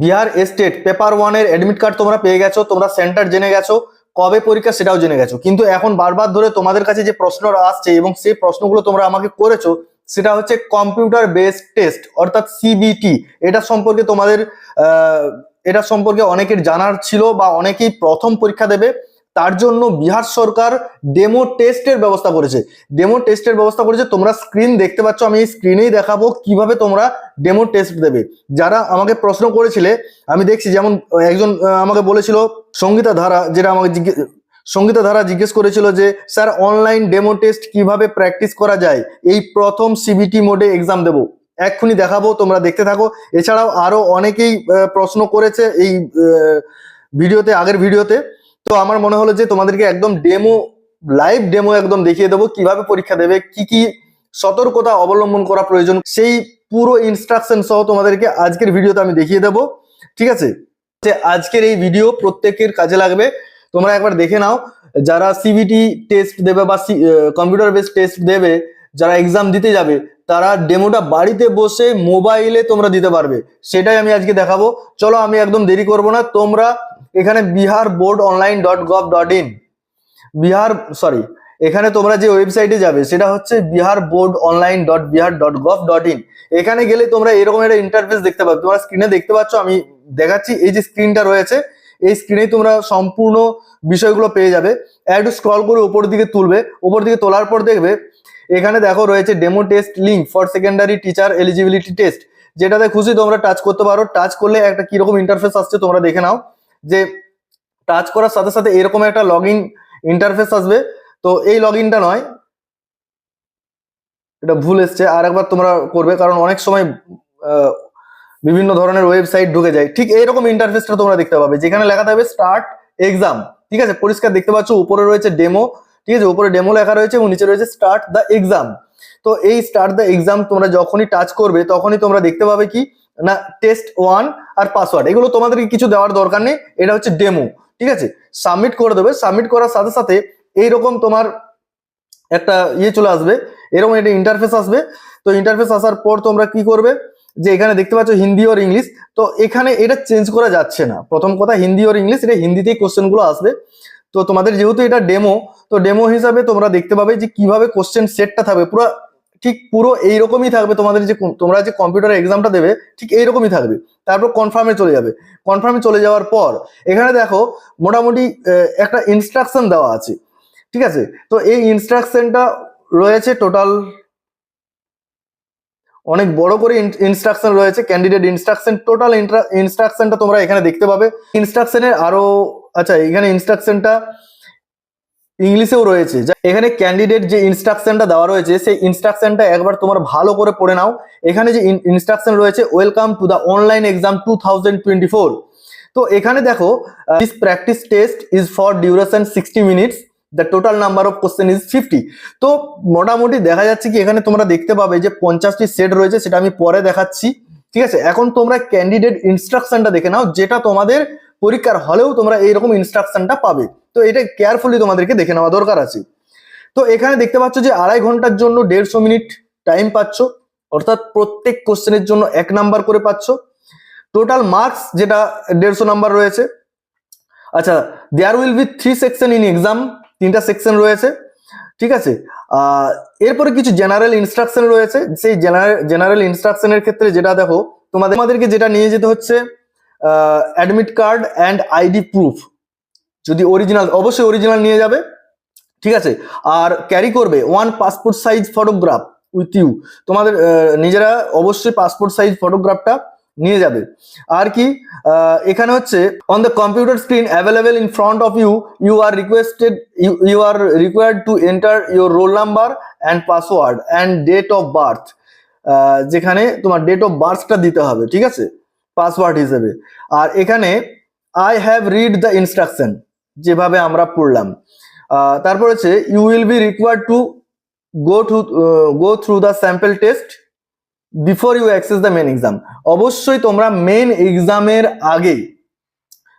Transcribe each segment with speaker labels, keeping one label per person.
Speaker 1: Bihar state paper ওয়ানের admit card তোমরা পেয়ে গেছো, তোমরা সেন্টার জেনে গেছো, কবে পরীক্ষা সেটাও জেনে গেছো। কিন্তু এখন বারবার ধরে তোমাদের কাছে যে প্রশ্ন আসছে এবং সেই প্রশ্নগুলো তোমরা আমাকে করেছ, সেটা হচ্ছে কম্পিউটার বেসড টেস্ট অর্থাৎ সিবিটি এটা সম্পর্কে তোমাদের এটা সম্পর্কে অনেকের জানার ছিল বা অনেকেই প্রথম পরীক্ষা দেবে। তার জন্য বিহার সরকার ডেমো টেস্টের ব্যবস্থা করেছে। ডেমো টেস্টের ব্যবস্থা করেছে, তোমরা স্ক্রিন দেখতে পাচ্ছ, আমি এই স্ক্রিনেই দেখাবো কীভাবে তোমরা ডেমো টেস্ট দেবে। যারা আমাকে প্রশ্ন করেছিলে, আমি দেখছি যেমন একজন আমাকে বলেছিল, সঙ্গীতা ধারা, যেটা আমাকে জিজ্ঞে- সঙ্গীতা ধারা জিজ্ঞেস করেছিল যে, স্যার অনলাইন ডেমো টেস্ট কীভাবে প্র্যাকটিস করা যায়? এই প্রথম সিবিটি মোডে এক্সাম দেবো। এক্ষুনি দেখাবো, তোমরা দেখতে থাকো। এছাড়াও আরও অনেকেই প্রশ্ন করেছে এই ভিডিওতে, আগের ভিডিওতে। তো আমার মনে হলো যে তোমাদেরকে একদম ডেমো লাইভ ডেমো একদম দেখিয়ে দেবো, কীভাবে পরীক্ষা দেবে, কি কি সতর্কতা অবলম্বন করা প্রয়োজন, সেই পুরো ইনস্ট্রাকশন সহ তোমাদেরকে আজকের ভিডিওতে আমি দেখিয়ে দেবো, ঠিক আছে? যে আজকের এই ভিডিও প্রত্যেকের কাজে লাগবে। তোমরা একবার দেখে নাও, যারা সিবিটি টেস্ট দেবে বা কম্পিউটার বেস টেস্ট দেবে, যারা এক্সাম দিতে যাবে, তারা ডেমোটা বাড়িতে বসে মোবাইলে তোমরা দিতে পারবে। সেটাই আমি আজকে দেখাবো। চলো, আমি একদম দেরি করব না। তোমরা এখানে Bihar board online dot gov dot in Bihar sorry এখানে তোমরা যে ওয়েবসাইটে যাবে, সেটা হচ্ছে Bihar board online dot Bihar dot gov dot in এখানে গেলে তোমরা এরকম একটা ইন্টারফেস দেখতে পাবে। তোমরা স্ক্রিনে দেখতে পাচ্ছ, আমি দেখাচ্ছি, এই যে স্ক্রিনটা রয়েছে, এই স্ক্রিনে তোমরা সম্পূর্ণ বিষয়গুলো পেয়ে যাবে। একটু স্ক্রল করে উপর দিকে তুলবে, উপর দিকে তোলার পর দেখবে, এখানে দেখো রয়েছে demo test link for secondary teacher eligibility test যেটাতে খুশি তোমরা টাচ করতে পারো। টাচ করলে একটা কীরকম ইন্টারফেস আসছে তোমরা দেখে নাও। যে টাচ করার সাথে সাথে এরকম একটা লগ ইন ইন্টারফেস আসবে। তো এই লগ ইনটা নয়। এটা ভুল এসছে। আর একবার তোমরা করবে, কারণ অনেক সময় বিভিন্ন ধরনের ওয়েবসাইট ঢুকে যায়। ঠিক এইরকম ইন্টারফেসটা তোমরা দেখতে পাবে। যেখানে লেখা থাকবে স্টার্ট এক্সাম ঠিক আছে? পরিষ্কার দেখতে পাচ্ছ, উপরে রয়েছে ডেমো ঠিক আছে? উপরে ডেমো লেখা রয়েছে এবং নিচে রয়েছে স্টার্ট দ্য এক্সাম তো এই স্টার্ট দ্য এক্সাম তোমরা যখনই টাচ করবে, তখনই তোমরা দেখতে পাবে কি? না টেস্ট ওয়ান আর পাসওয়ার্ড এগুলো তোমাদেরকে কিছু দেওয়ার দরকার নেই, এটা হচ্ছে ডেমো ঠিক আছে? সাবমিট করে দেবে সাবমিট করার সাথে সাথে এইরকম তোমার একটা ইয়ে চলে আসবে, এরকম একটা ইন্টারফেস আসবে, তো ইন্টারফেস আসার পর তোমরা কি করবে? যে এখানে দেখতে পাচ্ছ হিন্দি ওর ইংলিশ তো এখানে এটা চেঞ্জ করা যাচ্ছে না। প্রথম কথা, হিন্দি ওর ইংলিশ এটা হিন্দিতেই কোশ্চেনগুলো আসবে। তো তোমাদের যেহেতু এটা ডেমো তো ডেমো হিসাবে তোমরা দেখতে পাবে যে কীভাবে কোশ্চেন সেটটা থাকবে, পুরো ঠিক পুরো এইরকমই থাকবে তোমাদের যে তোমরা যে কম্পিউটার এক্সামটা দেবে, ঠিক এইরকমই থাকবে। তারপর কনফার্মে চলে যাবে। কনফার্মে চলে যাওয়ার পর, এখানে দেখো মোটামুটি একটা ইনস্ট্রাকশন দেওয়া আছে। ঠিক আছে? তো এই ইনস্ট্রাকশনটা রয়েছে টোটাল অনেক বড় করে ইনস্ট্রাকশন রয়েছে ক্যান্ডিডেট ইনস্ট্রাকশন টোটাল ইনস্ট্রাকশনটা তোমরা এখানে দেখতে পাবে। ইনস্ট্রাকশনের আরও আচ্ছা এখানে ইনস্ট্রাকশনটা ইংলিশেও রয়েছে। এখানে ক্যান্ডিডেট যে ইনস্ট্রাকশনটা দেওয়া রয়েছে, সেই ইনস্ট্রাকশনটা একবার তোমার ভালো করে পড়ে নাও। এখানে যে ইনস্ট্রাকশন রয়েছে welcome to the online exam to তো এখানে দেখো this practice test is for duration sixty minutes the total number of question is fifty তো মোটামুটি দেখা যাচ্ছে কি, এখানে তোমরা দেখতে পাবে যে পঞ্চাশটি সেট রয়েছে, সেটা আমি পরে দেখাচ্ছি। ঠিক আছে? এখন তোমরা ক্যান্ডিডেট ইনস্ট্রাকশনটা দেখে নাও, যেটা তোমাদের পরীক্ষার হলেও তোমরা এইরকম ইনস্ট্রাকশনটা পাবে। তো এটা কেয়ারফুলি তোমাদেরকে দেখে নেওয়া দরকার আছে। তো এখানে দেখতে পাচ্ছ যে আড়াই ঘণ্টার জন্য দেড়শো মিনিট টাইম পাচ্ছ। অর্থাৎ প্রত্যেক কোশ্চেনের জন্য এক নাম্বার করে পাচ্ছ। টোটাল মার্কস যেটা দেড়শো নাম্বার রয়েছে। আচ্ছা there will be three section in exam তিনটা সেকশন রয়েছে। ঠিক আছে? এরপরে কিছু জেনারেল ইনস্ট্রাকশন রয়েছে। সেই জেনারেল ইনস্ট্রাকশনের ক্ষেত্রে যেটা দেখো, তোমাদের আমাদেরকে যেটা নিয়ে যেতে হচ্ছে admit card and ID proof যদি অরিজিনাল অবশ্যই অরিজিনাল নিয়ে যাবে। ঠিক আছে? আর ক্যারি করবে one passport size photograph with you তোমাদের নিজেরা অবশ্যই পাসপোর্ট সাইজ ফটোগ্রাফটা নিয়ে যাবে। আর কি এখানে হচ্ছে on the computer screen available in front of you you are requested you are required to enter your roll number and password and date of birth যেখানে তোমার ডেট অফ বার্থটা দিতে হবে। ঠিক আছে? পাসওয়ার্ড হিসেবে। আর এখানে I have read the instruction যেভাবে আমরা পড়লাম। তারপর হচ্ছে you will be required to go to go through the sample test before you access the main exam অবশ্যই তোমরা মেন এক্সামের আগে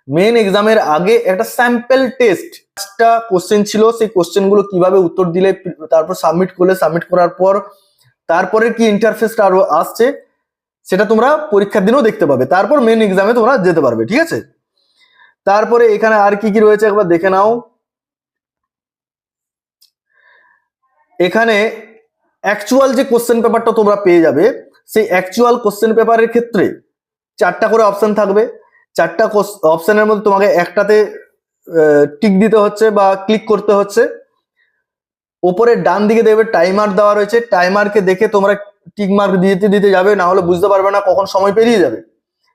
Speaker 1: মেন এক্সামের আগে একটা স্যাম্পল টেস্ট পাঁচটা কোশ্চেন ছিল, সেই কোশ্চেনগুলো কীভাবে উত্তর দিলে, তারপর সাবমিট করলে সাবমিট করার পর, তারপরে কি ইন্টারফেসটা আরও আসছে সেটা তোমরা পরীক্ষার দিনেও দেখতে পাবে। তারপর মেন এক্সামে তোমরা যেতে পারবে, ঠিক আছে? তারপরে এখানে আর কি কি রয়েছে একবার দেখে নাও। এখানে অ্যাকচুয়াল যে কোশ্চেন পেপারটা তোমরা পেয়ে যাবে, সেই অ্যাকচুয়াল কোশ্চেন পেপারের ক্ষেত্রে চারটা করে অপশন থাকবে। চারটা অপশনের মধ্যে তোমাকে একটাতে টিক দিতে হচ্ছে বা ক্লিক করতে হচ্ছে। ওপরে ডান দিকে দেখবে টাইমার দেওয়া রয়েছে। টাইমারকে দেখে তোমরা টিক মার্ক দিতে দিতে যাবে, না হলে বুঝতে পারবে না কখন সময় পেরিয়ে যাবে।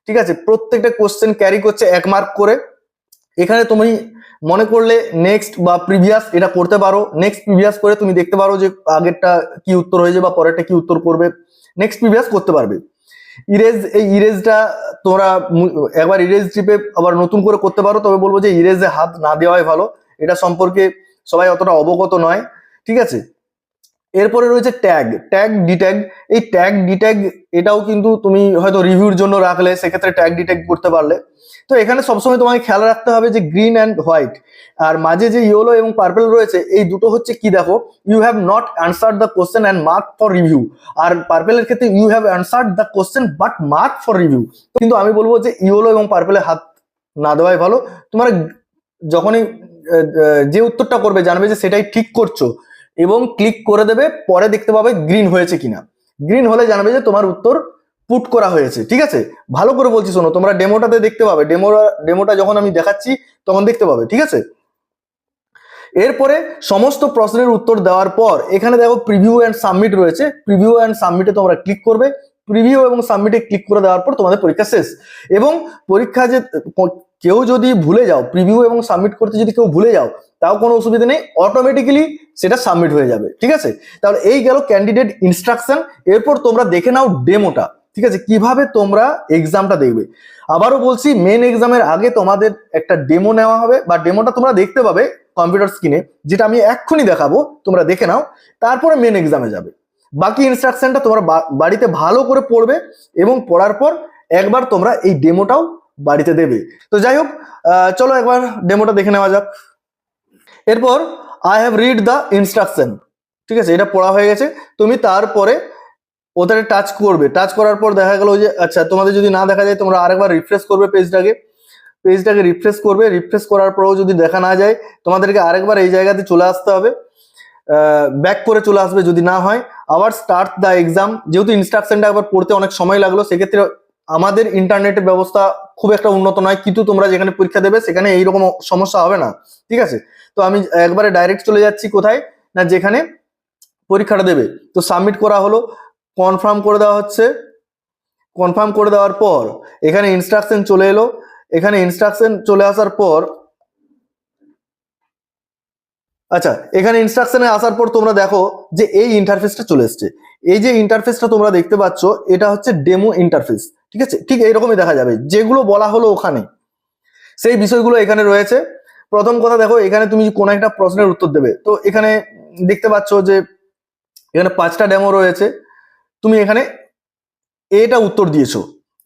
Speaker 1: ঠিক আছে? প্রত্যেকটা কোশ্চেন ক্যারি করছে এক মার্ক করে। এখানে তুমি মনে করলে নেক্সট বা প্রিভিয়াস এটা করতে পারো। নেক্সট প্রিভিয়াস করে তুমি দেখতে পারো যে আগেরটা কি উত্তর হয়েছে বা পরেরটা কি উত্তর করবে। নেক্সট প্রিভিয়াস করতে পারবে। ইরেজ এই ইরেজটা তোমরা একবার ইরেজ টিপে আবার নতুন করে করতে পারো। তবে বলব যে ইরেজে হাত না দেওয়াই ভালো। এটা সম্পর্কে সবাই অতটা অবগত নয়। ঠিক আছে? এরপরে রয়েছে ট্যাগ ট্যাগ ডিট্যাগ এই ট্যাগ ডিট্যাগ এটাও কিন্তু তুমি হয়তো রিভিউর জন্য রাখলে, সেক্ষেত্রে ট্যাগ ডিট্যাগ করতে পারলে। তো এখানে সবসময় তোমাকে খেয়াল রাখতে হবে যে গ্রিন অ্যান্ড হোয়াইট আর মাঝে যে ইয়েলো এবং পার্পল রয়েছে, এই দুটো হচ্ছে কি দেখো? You have not answer the question and mark for review আর পার্পেলের ক্ষেত্রে you have answer the question but mark for review কিন্তু আমি বলব যে ইয়েলো এবং পার্পেলের হাত না দেওয়াই ভালো। তোমার যখনই যে উত্তরটা করবে, জানবে যে সেটাই ঠিক করছ। এবং ক্লিক করে দেবে, পরে দেখতে পাবে গ্রিন হয়েছে কিনা। গ্রিন হলে জানবে যে তোমার উত্তর পুট করা হয়েছে, ঠিক আছে? ভালো করে বলছি, শোনো, তোমরা ডেমোটাতে দেখতে পাবে ডেমো ডেমোটা যখন আমি দেখাচ্ছি, তখন দেখতে পাবে, ঠিক আছে? এরপরে সমস্ত প্রশ্নের উত্তর দেওয়ার পর, এখানে দেখো প্রিভিউ অ্যান্ড সাবমিট রয়েছে। প্রিভিউ অ্যান্ড সাবমিটে তোমরা ক্লিক করবে। প্রিভিউ এবং সাবমিটে ক্লিক করে দেওয়ার পর তোমাদের পরীক্ষা শেষ। এবং পরীক্ষা যে, কেউ যদি ভুলে যাও প্রিভিউ এবং সাবমিট করতে যদি কেউ ভুলে যাও তাও কোনো অসুবিধা নেই অটোমেটিক্যালি সেটা সাবমিট হয়ে যাবে, ঠিক আছে? তাহলে এই গেল ক্যান্ডিডেট ইনস্ট্রাকশন এরপর তোমরা দেখে নাও ডেমোটা ঠিক আছে? কীভাবে তোমরা এক্সামটা দেখবে? আবারও বলছি মেন এক্সামের আগে তোমাদের একটা ডেমো নেওয়া হবে, বা ডেমোটা তোমরা দেখতে পাবে কম্পিউটার স্ক্রিনে যেটা আমি এক্ষুনি দেখাবো, তোমরা দেখে নাও, তারপরে মেন এক্সামে যাবে। বাকি ইনস্ট্রাকশনটা তোমরা বাড়িতে ভালো করে পড়বে, এবং পড়ার পর একবার তোমরা এই ডেমোটাও বাড়িতে দেবে। তো যাই হোক চলো একবার ডেমোটা দেখে নেওয়া যাক। এরপর I have read the instruction ঠিক আছে, এটা পড়া হয়ে গেছে। তুমি তারপরে ওটাতে টাচ করবে। টাচ করার পর দেখা গেল যে আচ্ছা তোমাদের যদি না দেখা যায়, তোমরা আরেকবার রিফ্রেশ করবে পেজটাকে পেজটাকে রিফ্রেশ করবে। রিফ্রেশ করার পরেও যদি দেখা না যায়, তোমাদেরকে আরেকবার এই জায়গাতে চলে আসতে হবে। ব্যাক করে চলে আসবে যদি না হয়। আবার স্টার্ট দ্য এক্সাম যেহেতু ইনস্ট্রাকশনটা একবার পড়তে অনেক সময় লাগল, সেক্ষেত্রে আমাদের ইন্টারনেটের ব্যবস্থা খুব একটা উন্নত নয়, কিন্তু তোমরা যেখানে পরীক্ষা দেবে সেখানে এইরকম সমস্যা হবে না, ঠিক আছে? তো আমি একবারে ডাইরেক্ট চলে যাচ্ছি কোথায়? না, যেখানে পরীক্ষাটা দেবে। তো সাবমিট করা হলো কনফার্ম করে দেওয়া হচ্ছে। কনফার্ম করে দেওয়ার পর এখানে ইনস্ট্রাকশন চলে এলো। এখানে ইনস্ট্রাকশন চলে আসার পর আচ্ছা এখানে ইনস্ট্রাকশনে আসার পর তোমরা দেখো যে এই ইন্টারফেসটা চলে এসছে। এই যে ইন্টারফেসটা তোমরা দেখতে পাচ্ছ, এটা হচ্ছে ডেমো ইন্টারফেস ঠিক আছে? ঠিক এইরকমই দেখা যাবে। যেগুলো বলা হলো ওখানে। সেই বিষয়গুলো এখানে রয়েছে। প্রথম কথা দেখো, এখানে তুমি কোন একটা প্রশ্নের উত্তর দেবে। তো এখানে দেখতে পাচ্ছ যে, এখানে পাঁচটা ডেমো রয়েছে। তুমি এখানে এটা উত্তর দিয়েছ।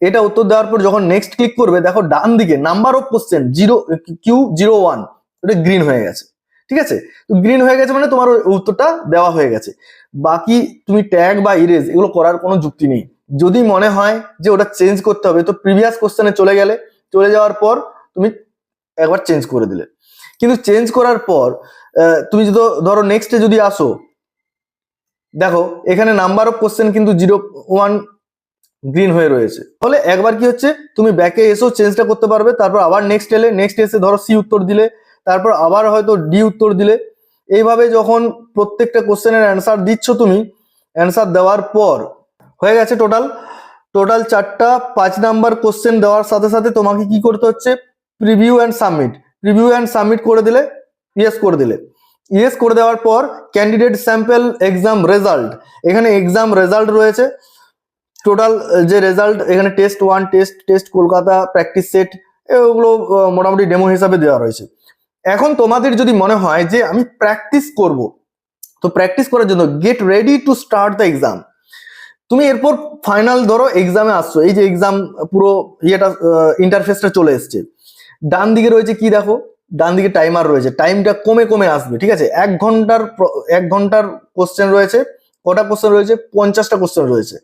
Speaker 1: এটা উত্তর দেওয়ার পর যখন নেক্সট ক্লিক করবে, দেখো ডান দিকে number of question zero Q zero one ওটা গ্রিন হয়ে গেছে। ঠিক আছে? তো গ্রিন হয়ে গেছে মানে তোমার উত্তরটা দেওয়া হয়ে গেছে। বাকি তুমি ট্যাগ বা ইরেজ এগুলো করার কোনো যুক্তি নেই। যদি মনে হয় যে ওটা চেঞ্জ করতে হবে, তো প্রিভিয়াস কোশ্চেনে চলে গেলে, চলে যাওয়ার পর তুমি একবার চেঞ্জ করে দিলে। কিন্তু চেঞ্জ করার পর তুমি যদি ধরো নেক্সটে যদি আসো, দেখো, এখানে নাম্বার অফ কোশ্চেন কিন্তু জিরো ওয়ান গ্রিন হয়ে রয়েছে। ফলে একবার কি হচ্ছে, তুমি ব্যাকে এসেও চেঞ্জটা করতে পারবে, তারপর আবার নেক্সট এলে নেক্সট এসে ধরো সি উত্তর দিলে, তারপর আবার হয়তো ডি উত্তর দিলে। এইভাবে যখন প্রত্যেকটা কোশ্চেনের অ্যান্সার দিচ্ছ তুমি অ্যান্সার দেওয়ার পর হয়ে গেছে টোটাল টোটাল চারটা পাঁচ নাম্বার কোশ্চেন দেওয়ার সাথে সাথে তোমাকে কি করতে হচ্ছে? Preview and submit preview and submit করে দিলে ইয়েস করে দিলে। ইয়েস করে দেওয়ার পর ক্যান্ডিডেট স্যাম্পেল এক্সাম রেজাল্ট এখানে এক্সাম রেজাল্ট রয়েছে। টোটাল যে রেজাল্ট এখানে test one test test Kolkata practice set এগুলো আহ, মোটামুটি ডেমো হিসাবে দেওয়া রয়েছে। এখন তোমাদের যদি মনে হয় যে আমি প্র্যাকটিস করব তো প্র্যাকটিস করার জন্য get ready to start the exam তুমি এরপর ফাইনাল ধরো এক্সামে আসছো, এই যে এক্সাম পুরো ইয়েটা ইন্টারফেসটা চলে এসছে। ডান দিকে রয়েছে কি দেখো? ডান দিকে টাইমার রয়েছে। টাইমটা কমে কমে আসবে, ঠিক আছে? এক ঘণ্টার এক ঘণ্টার কোশ্চেন রয়েছে, কটা কোশ্চেন রয়েছে? পঞ্চাশটা কোশ্চেন রয়েছে।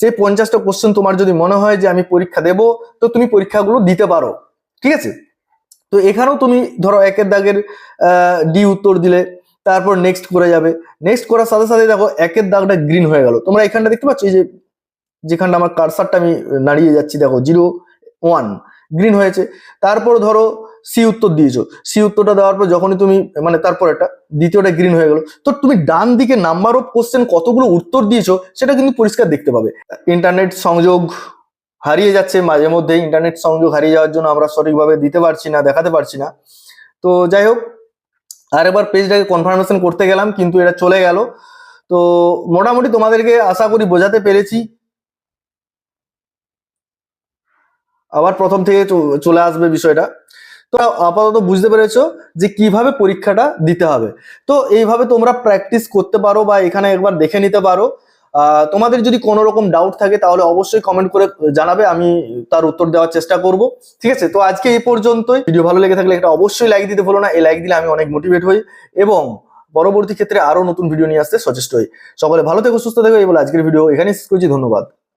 Speaker 1: সেই পঞ্চাশটা কোশ্চেন তোমার যদি মনে হয় যে আমি পরীক্ষা দেব, তো তুমি পরীক্ষাগুলো দিতে পারো, ঠিক আছে? তো এখানেও তুমি ধরো একের দাগের ডি উত্তর দিলে তারপর নেক্সট করে যাবে। নেক্সট করার সাথে সাথে দেখো, একের দাগটা গ্রিন হয়ে গেল। তোমরা এখানটা দেখতে পাচ্ছ? এই যে যেখানটা আমার কারসারটা আমি নাড়িয়ে যাচ্ছি, দেখো জিরো ওয়ান গ্রিন হয়েছে। তারপর ধরো সি উত্তর দিয়েছ। সি উত্তরটা দেওয়ার পর যখনই তুমি মানে তারপর একটা, দ্বিতীয়টা গ্রিন হয়ে গেল। তো তুমি ডান দিকে নাম্বার অফ কোশ্চেন কতগুলো উত্তর দিয়েছ, সেটা কিন্তু পরিষ্কার দেখতে পাবে। ইন্টারনেট সংযোগ হারিয়ে যাচ্ছে, মাঝে মধ্যে ইন্টারনেট সংযোগ হারিয়ে যাওয়ার জন্য আমরা সঠিকভাবে দিতে পারছি না, দেখাতে পারছি না। তো যাই হোক আরেকবার পেজটাকে কনফার্মেশন করতে গেলাম, কিন্তু এটা চলে গেল। তো মোটামুটি তোমাদেরকে আশা করি বোঝাতে পেরেছি। আবার প্রথম থেকে চলে আসবে বিষয়টা। তো আপাতত বুঝতে পেরেছ যে কীভাবে পরীক্ষাটা দিতে হবে। তো এইভাবে তোমরা প্র্যাকটিস করতে পারো বা এখানে একবার দেখে নিতে পারো। তোমাদের যদি কোনো রকম ডাউট থাকে, তাহলে অবশ্যই কমেন্ট করে জানাবে, আমি তার উত্তর দেওয়ার চেষ্টা করব। ঠিক আছে? তো আজকে এই পর্যন্তই। ভিডিও ভালো লেগে থাকলে একটা অবশ্যই লাইক দিতে ভুলো না। এই লাইক দিলে আমি অনেক মোটিভেট হই এবং পরবর্তী ক্ষেত্রে আরও নতুন ভিডিও নিয়ে আসতে সচেষ্ট হই। সকলে ভালো থেকো, সুস্থ থেকো। এই বলে আজকের ভিডিও এখানেই শেষ করছি। ধন্যবাদ।